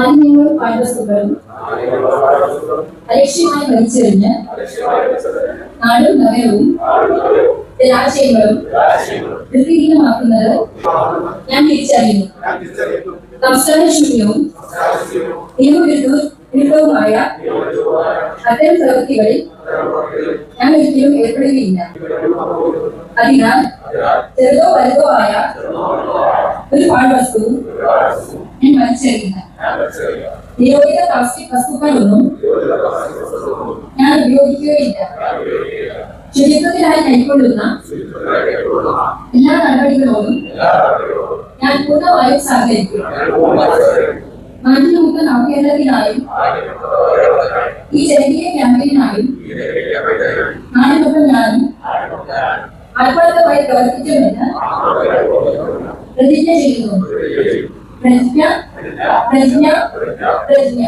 മാലിന്യങ്ങളും പാഴ്വസ്തുക്കളും അലക്ഷ്യമായി വലിച്ചെറിഞ്ഞ് നാടും നഗരവും ജലാശയങ്ങളും വൃത്തിഹീനമാക്കുന്നത് ഞാൻ തിരിച്ചറിയുന്നു. സംസ്ഥാന ശൂന്യവും നിയമവിരുദ്ധവുമായ വിരുദ്ധവുമായ അത്തരം പ്രവൃത്തികളിൽ ഞാൻ ഒരിക്കലും ഏർപ്പെടുകയില്ല. അതിനാൽ ചെറുതോ വലുതോ ആയ ഒരു വസ്തു ഞാൻ വലിച്ചെറിയില്ല നിരോധിത പ്ലാസ്റ്റിക് വസ്തുക്കളൊന്നും ഞാൻ ഉപയോഗിക്കുകയില്ല. ശുചിത്വത്തിനായി കൈക്കൊള്ളുന്ന എല്ലാ നടപടികളോടും ഞാൻ പൂർണമായും സഹകരിക്കും. മാലിന്യമുക്ത നവകേരളത്തിനായും ഈ ജനകീയ ക്യാമ്പയിനായും നാടിനൊപ്പം ഞാനും ആത്മാർത്ഥമായി പ്രവർത്തിക്കുമെന്ന് പ്രതിജ്ഞ ചെയ്യുന്നു. പ്രതിജ്ഞ? പ്രതിജ്ഞ? പ്രതിജ്ഞ?